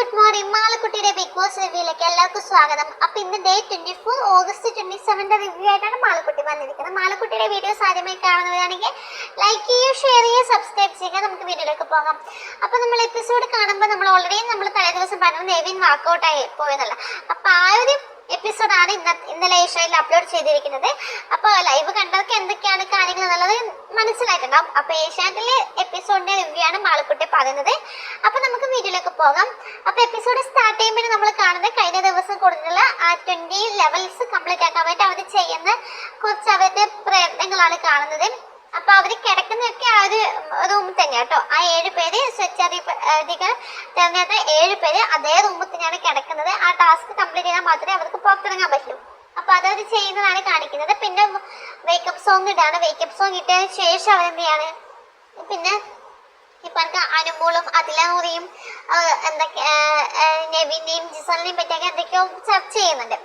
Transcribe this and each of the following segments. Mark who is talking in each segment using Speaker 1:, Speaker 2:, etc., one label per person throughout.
Speaker 1: Good morning. മാളക്കുട്ടിയുടെ big boss റിവ്യൂയിലേക്ക് എല്ലാവർക്കും സ്വാഗതം. അപ്പൊ ഇന്ന് day twenty four August twenty സെവന്റെ review ആയിട്ടാണ് മാളക്കുട്ടി വന്നിരിക്കുന്നത്. മാളക്കുട്ടിയുടെ വീഡിയോസ് ആദ്യമായി കാണുന്നവരാണെങ്കിൽ ലൈക്ക് ചെയ്യുക ഷെയർ ചെയ്യുക സബ്സ്ക്രൈബ് ചെയ്യുക. നമുക്ക് വീഡിയോയിലേക്ക് പോകാം. അപ്പൊ നമ്മൾ എപ്പിസോഡ് കാണുമ്പോൾ നമ്മൾ ഓൾറെഡി നമ്മൾ തലേ ദിവസം പറഞ്ഞു നെവിൻ വർക്കൗട്ടായി പോയെന്നല്ല. അപ്പൊ ആ ഒരു എപ്പിസോഡാണ് ഇന്ന ഇന്നലെ ഏഷ്യയിൽ അപ്ലോഡ് ചെയ്തിരിക്കുന്നത്. അപ്പോൾ ലൈവ് കണ്ടവർക്ക് എന്തൊക്കെയാണ് കാര്യങ്ങൾ എന്നുള്ളത് മനസ്സിലായിട്ടുണ്ടാവും അപ്പോൾ ഏഷ്യാനെറ്റിലെ എപ്പിസോഡിന്റെ റിവ്യൂ ആണ് മാളക്കുട്ടി പറയുന്നത്. അപ്പോൾ നമുക്ക് വീഡിയോയിലേക്ക് പോകാം. അപ്പോൾ എപ്പിസോഡ് സ്റ്റാർട്ട് ചെയ്യുമ്പോൾ നമ്മൾ കാണുന്നത് കഴിഞ്ഞ ദിവസം കൊടുത്തുള്ള ആ ട്വന്റി ലെവൽസ് കംപ്ലീറ്റ് ആക്കാൻ വേണ്ടി അവർ ചെയ്യുന്ന കുറച്ച് അവരുടെ പ്രയത്നങ്ങളാണ് കാണുന്നത്. അപ്പൊ അവർ കിടക്കുന്നൊക്കെ ആ ഒരു റൂമിൽ തന്നെ കേട്ടോ ആ ഏഴ് പേര് സ്വച്ഛാധിപതികൾ തിരഞ്ഞെടുത്ത ഏഴ് പേര് അതേ റൂമിൽ തന്നെയാണ് കിടക്കുന്നത്. ആ ടാസ്ക് കംപ്ലീറ്റ് ചെയ്താൽ മാത്രമേ അവർക്ക് പുറത്തിറങ്ങാൻ പറ്റൂ. അപ്പൊ അതവർ ചെയ്യുന്നതാണ് കാണിക്കുന്നത്. പിന്നെ വേക്കപ്പ് സോങ് ഇടാണ്. വേക്കപ്പ് സോങ് ഇട്ടതിന് ശേഷം അവരെന്ത് ചെയ്യാണ്? പിന്നെ ഇപ്പൊ എനിക്ക് അനുമോളും അതിലൂറിയും എന്തൊക്കെ നെവിന്റെയും ജിസലിനെയും പറ്റിയൊക്കെ എന്തൊക്കെയോ ചർച്ച ചെയ്യുന്നുണ്ട്.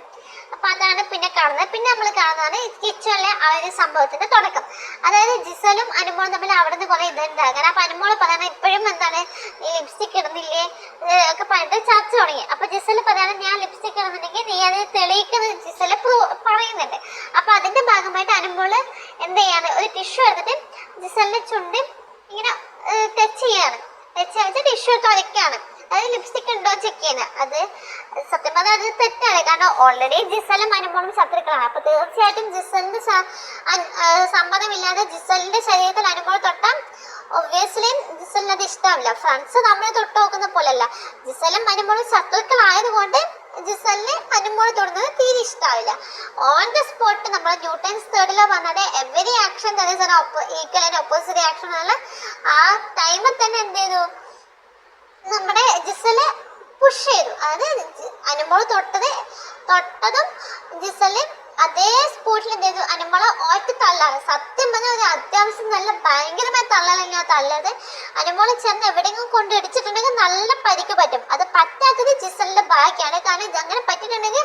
Speaker 1: അപ്പൊ അതാണ് പിന്നെ കാണുന്നത്. പിന്നെ നമ്മൾ കാണുന്നതാണ് കിച്ചണിലെ ആ ഒരു സംഭവത്തിന്റെ തുടക്കം. അതായത് ജിസലും അനുമോളും തമ്മിൽ അവിടെ നിന്ന് കുറെ ഇതുണ്ടാകാൻ അപ്പൊ അനുമോൾ പറയണ ഇപ്പോഴും എന്താണ് ഈ ലിപ്സ്റ്റിക് ഇടുന്നില്ലേ? ഒക്കെ പറഞ്ഞിട്ട് ചർച്ച തുടങ്ങി. അപ്പൊ ജിസൽ പറയാണ് ഞാൻ ലിപ്സ്റ്റിക് ഇടുന്നുണ്ടെങ്കിൽ നീ അത് തെളിയിക്കുന്നത് ജിസൽ പറയുന്നുണ്ട്. അപ്പൊ അതിന്റെ ഭാഗമായിട്ട് അനുമോൾ എന്ത് ചെയ്യാണ് ഒരു ടിഷ്യൂ എടുത്തിട്ട് ജിസലിന്റെ ചുണ്ടി ഇങ്ങനെ ടച്ച് ചെയ്യാണ്. ടച്ച് ചെയ്ത് ടിഷ്യൂ എടുത്ത് അതായത് ലിപ്സ്റ്റിക് ഉണ്ടോ ചെക്ക് ചെയ്യുന്നത് അത് സത്യം പറഞ്ഞാൽ അത് തെറ്റാണ്. കാരണം ഓൾറെഡി ജിസലും അനുമോളും ശത്രുക്കളാണ്. അപ്പൊ തീർച്ചയായിട്ടും ജിസലിന്റെ സമ്മതമില്ലാതെ ജിസലിന്റെ ശരീരത്തിൽ അനുമോൾ തൊട്ടാൽ ഒബ്വിയസ്ലി ജിസലിന് അത് ഇഷ്ടമില്ല ഫ്രണ്ട്സ് നമ്മളെ തൊട്ട് നോക്കുന്ന പോലെയല്ല ജിസലും അനുമോളും ശത്രുക്കളായതുകൊണ്ട് ജിസലിന് അനുമോൾ തൊടുന്നത് തീരെ ഇഷ്ടാവില്ല. ഓൺ ദ സ്പോട്ട് നമ്മൾ ന്യൂട്ടൻസ് തേർഡിൽ വന്നത് every action equal and opposite action ആ ടൈമിൽ തന്നെ എന്ത് ചെയ്തു? നമ്മുടെ ജിസൽ പുഷ് ചെയ്തു. അതായത് അനുമോൾ തൊട്ടത് തൊട്ടതും ജിസൽ അതേ സ്പോട്ടിൽ എന്ത് ചെയ്തു? അനുമോളെ ഒറ്റ തള്ളാണ്. സത്യം പറഞ്ഞ ഒരു അത്യാവശ്യം നല്ല ഭയങ്കരമായ തള്ളലാണ് തള്ളത് അനുമോളെ ചെന്ന് എവിടെയെങ്കിലും കൊണ്ട് ഇടിച്ചിട്ടുണ്ടെങ്കിൽ നല്ല പരിക്ക് പറ്റും. അത് പറ്റാത്തത് ജിസലിന്റെ ബാക്കിയാണ് കാരണം അങ്ങനെ പറ്റിയിട്ടുണ്ടെങ്കിൽ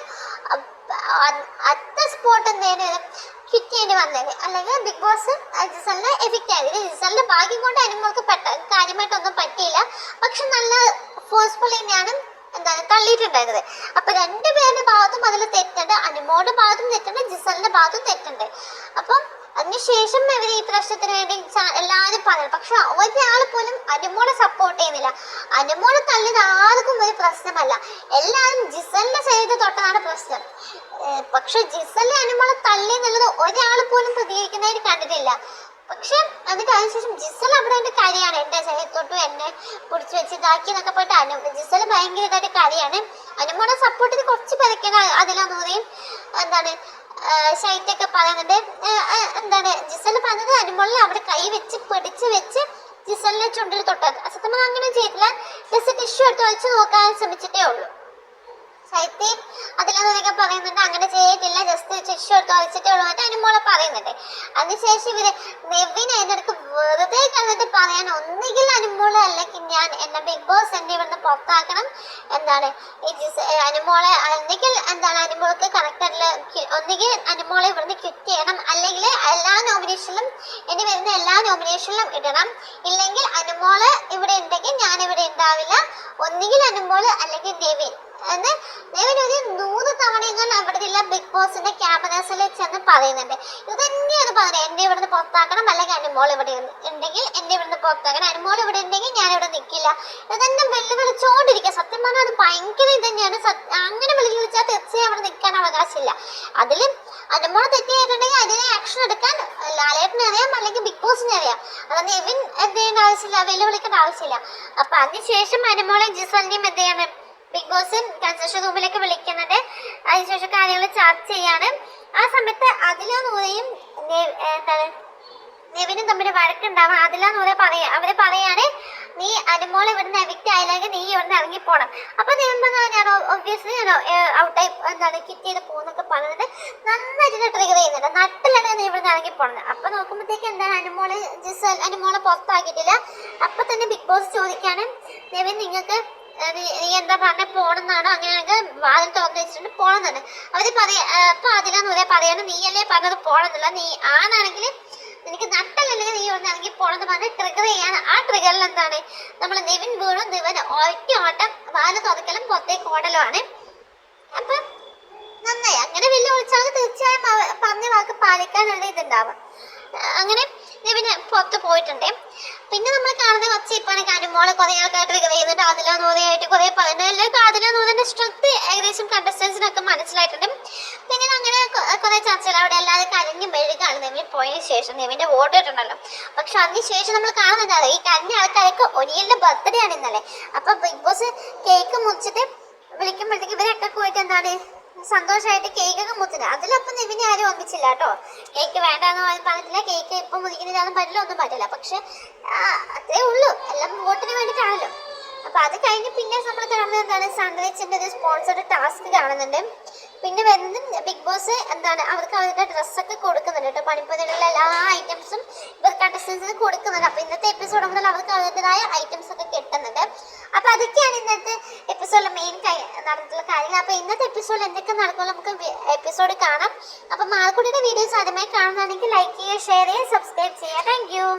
Speaker 1: അത്ത സ്പോട്ട് എന്തേലും ക്വിറ്റ് ചെയ്യേണ്ടി വന്നത്. അല്ലെങ്കിൽ ബിഗ് ബോസ് ജിസലിനെ എഫക്റ്റ് ആയത്. ജിസലിന്റെ ഭാഗ്യം കൊണ്ട് അനുമോൾക്ക് പെട്ട കാര്യമായിട്ടൊന്നും പറ്റിയില്ല. പക്ഷെ നല്ല ഫോഴ്സ്ഫുൾ തന്നെയാണ് എന്താണ് തള്ളിയിട്ടുണ്ടായിരുന്നത്. അപ്പൊ രണ്ടുപേരുടെ ഭാഗത്തും അതിൽ തെറ്റുണ്ട്. അനുമോളുടെ ഭാഗത്തും തെറ്റുണ്ട്. ജിസലിന്റെ ഭാഗത്തും തെറ്റുണ്ട്. അപ്പം അതിനുശേഷം ഇവർ ഈ പ്രശ്നത്തിന് വേണ്ടി എല്ലാവരും പറഞ്ഞു പക്ഷെ ഒരാൾ പോലും അനുമോളെ സപ്പോർട്ട് ചെയ്യുന്നില്ല. അനുമോളെ തള്ളിയത് ആർക്കും ഒരു പ്രശ്നമല്ല. എല്ലാവരും ജിസലിന്റെ ശരീരത്തിൽ തൊട്ടതാണ് പ്രശ്നം. പക്ഷെ ജിസലിനെ അനുമോളെ തള്ളി എന്നുള്ളത് ഒരാൾ പോലും പ്രതികരിക്കുന്നതായിട്ട് കണ്ടിട്ടില്ല. പക്ഷെ അതിന്റെ അതിനുശേഷം ജിസൽ അവിടെ എന്റെ കാര്യമാണ് എന്റെ ശരീരത്തോട്ടും എന്നെ പിടിച്ചു വെച്ച് ഇതാക്കി എന്നൊക്കെ പോയിട്ട് അനു ജിസൽ ഭയങ്കര ഇതായിട്ട് കാര്യമാണ് അനുമോളെ സപ്പോർട്ട് ചെയ്ത് കുറച്ച് അതിലാന്ന് പറയും എന്താണ് ഷൈറ്റൊക്കെ പറയുന്നുണ്ട്. എന്താണ് ജിസൽ പറഞ്ഞത് അനുമോളിൽ അവിടെ കൈ വെച്ച് പിടിച്ച് വെച്ച് ജിസലിനെ ചുണ്ടിൽ തൊട്ടത് സത്യം അങ്ങനെ ചെയ്തില്ല. ജസ്റ്റ് ടിഷ്യൂ എടുത്ത് വെച്ച് നോക്കാൻ ശ്രമിച്ചിട്ടേ ഉള്ളൂ. ശൈത്യം അതിലൊക്കെ പറയുന്നുണ്ട് അങ്ങനെ ചെയ്തില്ല ജസ്റ്റ് ടിഷ്യൂ എടുത്ത് ഉള്ളൂ എന്നിട്ട് അനുമോളെ പറയുന്നുണ്ട്. അതിനുശേഷം ഇവർ നെവിനെ അതിനിടക്ക് വെറുതെ കണ്ടിട്ട് പറയാൻ ഒന്നുകിൽ അനുമോളെ അല്ലെങ്കിൽ ഞാൻ എന്നെ ബിഗ് ബോസ് എന്നെ ഇവിടുന്ന് പുറത്താക്കണം എന്താണ് അനുമോളെ അല്ലെങ്കിൽ എന്താണ് അനുമോൾക്ക് കറക്റ്റായിട്ടുള്ള ഒന്നുകിൽ അനുമോളെ ഇവിടുന്ന് ക്വിറ്റ് ചെയ്യണം അല്ലെങ്കിൽ എല്ലാ നോമിനേഷനിലും ഇനി വരുന്ന എല്ലാ നോമിനേഷനിലും ഇടണം. ഇല്ലെങ്കിൽ അനുമോൾ ഇവിടെ ഉണ്ടെങ്കിൽ ഞാൻ ഇവിടെ ഉണ്ടാവില്ല. ഒന്നുകിൽ അനുമോൾ അല്ലെങ്കിൽ നെവിൻ. എന്ന് നെവിൻ ഒരു നൂറ് തവണയെങ്കിലും അവിടെയുള്ള ബിഗ് ബോസിന്റെ ക്യാമറാസിൽ ചെന്ന് പറയുന്നുണ്ട്. ഇത് തന്നെയാണ് പറയുന്നത് എന്നെ ഇവിടുന്ന് പുറത്താക്കണം അല്ലെങ്കിൽ അനുമോൾ ഇവിടെ ഉണ്ടെങ്കിൽ എന്നെ ഇവിടുന്ന് പുറത്താക്കണം അനുമോൾ ഇവിടെ ഉണ്ടെങ്കിൽ ഞാൻ ഇവിടെ നിൽക്കില്ല ഇതെന്നെ തന്നെ വെല്ലുവിളിച്ചോണ്ടിരിക്കുക. സത്യം പറഞ്ഞാൽ അത് ഭയങ്കര ഇത് തന്നെയാണ്. അങ്ങനെ അങ്ങനെ വെല്ലുവിളിച്ചാൽ തീർച്ചയായും അവിടെ നിൽക്കാൻ അവകാശമില്ല. അതിൽ അനുമോൾ തെറ്റിയായിട്ടുണ്ടെങ്കിൽ അതിനെ ആക്ഷൻ എടുക്കാൻ ലാലേട്ടനെ അറിയാം അല്ലെങ്കിൽ ബിഗ് ബോസിനെ അറിയാം. അത് എവിൻ എന്ത് ചെയ്യേണ്ട ആവശ്യമില്ല വെല്ലുവിളിക്കേണ്ട ആവശ്യമില്ല. അപ്പൊ അതിനുശേഷം അനുമോളെ ജിസലിനെയും എന്ത് ചെയ്യണം ബിഗ് ബോസ് കൺസെഷൻ റൂമിലേക്ക് വിളിക്കുന്നുണ്ട് അതിനുശേഷം കാര്യങ്ങൾ ചർച്ച ചെയ്യാണ്. ആ സമയത്ത് അതിലൂടെയും എന്താണ് നെവിനും തമ്മിൽ വഴക്കുണ്ടാവാം അതിലാന്ന് നൂറ പറയാ. അവർ പറയാണ് നീ അനുമോൾ ഇവിടുന്ന് എവിക്റ്റ് ആയില്ലെങ്കിൽ നീ ഇവിടുന്ന് ഇറങ്ങി പോണം. അപ്പൊ നെവിൻ ഞാൻ ഒബ്വിയസ്ലി ഞാൻ ഔട്ടായി എന്താണ് കിറ്റ് ചെയ്ത് പോകുന്നൊക്കെ പറഞ്ഞിട്ട് നന്നായിട്ട് ട്രിഗർ ചെയ്യുന്നുണ്ട്. നട്ടിലാണ് നീ ഇവിടുന്ന് ഇറങ്ങി പോണത്. അപ്പൊ നോക്കുമ്പോഴത്തേക്ക് എന്താണ് അനുമോൾ ജസ്റ്റ് അനുമോളെ പുറത്താക്കിയിട്ടില്ല. അപ്പൊ തന്നെ ബിഗ് ബോസ് ചോദിക്കാണ് നെവിൻ നിങ്ങൾക്ക് നീ എന്താ പറഞ്ഞ പോണെന്നാണോ? അങ്ങനെയാണെങ്കിൽ വാതിൽ തുറന്നു വെച്ചിട്ടുണ്ട് പോണെന്നാണ്. അവർ പറയാ അപ്പൊ അതിലാന്ന് പറയാ പറയാണ് നീയല്ലേ പറഞ്ഞത് പോണെന്നല്ല. നീ ആണാണെങ്കിൽ നിനക്ക് നട്ടല്ലെങ്കിൽ നീ ഒന്നാണെങ്കിൽ പോണെന്ന് പറഞ്ഞ് ട്രിഗർ ചെയ്യാൻ ആ ട്രിഗറിൽ എന്താണ്? നമ്മൾ നിവിൻ വീണു നിവൻ ഒറ്റ ഓട്ടം വാൽ തുറക്കലും പുറത്തേക്ക് ഓടലുമാണ് അപ്പൊ നന്നായി. അങ്ങനെ വലിയ ഒഴിച്ചാൽ തീർച്ചയായും പറഞ്ഞ വാക്ക് പാലിക്കാനുള്ള ഇതുണ്ടാവും. അങ്ങനെ നിവിന് പുറത്ത് പോയിട്ടുണ്ട്. പിന്നെ നമ്മൾ കാണുന്ന കുറച്ച് കാര്യമോളെ കുറെ ആൾക്കാർ കഴിയുന്നുണ്ട് അതിലോ നൂതയായിട്ട് കുറെ പറയുന്നത് എല്ലാവർക്കും അതിലോ നൂതന്റെ സ്ട്രെങ്ത് ഏകദേശം കണ്ടസ്റ്റൻസിനൊക്കെ മനസ്സിലായിട്ടുണ്ട്. പിന്നെ അങ്ങനെ കുറെ ചർച്ചകൾ അവിടെ എല്ലാവരും കരഞ്ഞു മെഴുകാണ് നെവിൻ പോയതിനു ശേഷം നെവിന്റെ വോട്ട് ഇട്ടുണ്ടല്ലോ പക്ഷെ അതിനുശേഷം നമ്മൾ കാണുന്നുണ്ട് ഈ കരഞ്ഞ ആൾക്കാരൊക്കെ ഒരിയലിന്റെ ബർത്ത്ഡേ ആണ് ഇന്നലെ. അപ്പൊ ബിഗ് ബോസ് കേക്ക് മുറിച്ചിട്ട് വിളിക്കുമ്പോഴത്തേക്ക് ഇവരൊക്കെ പോയിട്ട് എന്താണ്? സന്തോഷമായിട്ട് കേക്കൊക്കെ മുത്തിന് അതിലപ്പം നിവിനെ ആരും ഒന്നിച്ചില്ല കേട്ടോ. കേക്ക് വേണ്ടെന്ന് പറ- പറഞ്ഞിട്ടില്ല. കേക്ക് ഇപ്പം മുറിക്കുന്നില്ലാന്നും പറ്റില്ല ഒന്നും പറ്റില്ല പക്ഷെ അത്രേ ഉള്ളൂ. എല്ലാം വോട്ടിന് വേണ്ടിയിട്ടാണല്ലോ. അപ്പൊ അത് കഴിഞ്ഞ് പിന്നെ നമ്മൾ കാണുന്നത് എന്താണ്? സൺറൈസിന്റെ ഒരു സ്പോൺസർഡ് ടാസ്ക് കാണുന്നുണ്ട്. പിന്നെ വരുന്നത് ബിഗ് ബോസ് എന്താണ്? അവർക്ക് അവരുടെ ഡ്രസ്സൊക്കെ കൊടുക്കുന്നുണ്ട് കേട്ടോ. പണിപ്പതിലുള്ള എല്ലാ ഐറ്റംസും ഇവർ കണ്ടസ്റ്റൻസിന് കൊടുക്കുന്നുണ്ട്. അപ്പൊ ഇന്നത്തെ എപ്പിസോഡ് മുതൽ അവർക്ക് അവരുടേതായ ഐറ്റംസ് ഒക്കെ അപ്പൊ അതൊക്കെയാണ് ഇന്നത്തെ എപ്പിസോഡിലെ മെയിൻ നടന്നിട്ടുള്ള കാര്യങ്ങൾ. അപ്പൊ ഇന്നത്തെ എപ്പിസോഡിൽ എന്തൊക്കെ നടക്കുമോ നമുക്ക് എപ്പിസോഡ് കാണാം. അപ്പൊ മാർക്കുടിയുടെ വീഡിയോസ് ആദ്യമായി കാണുന്നതാണെങ്കിൽ ലൈക്ക് ചെയ്യുക ഷെയർ ചെയ്യുക സബ്സ്ക്രൈബ് ചെയ്യുക.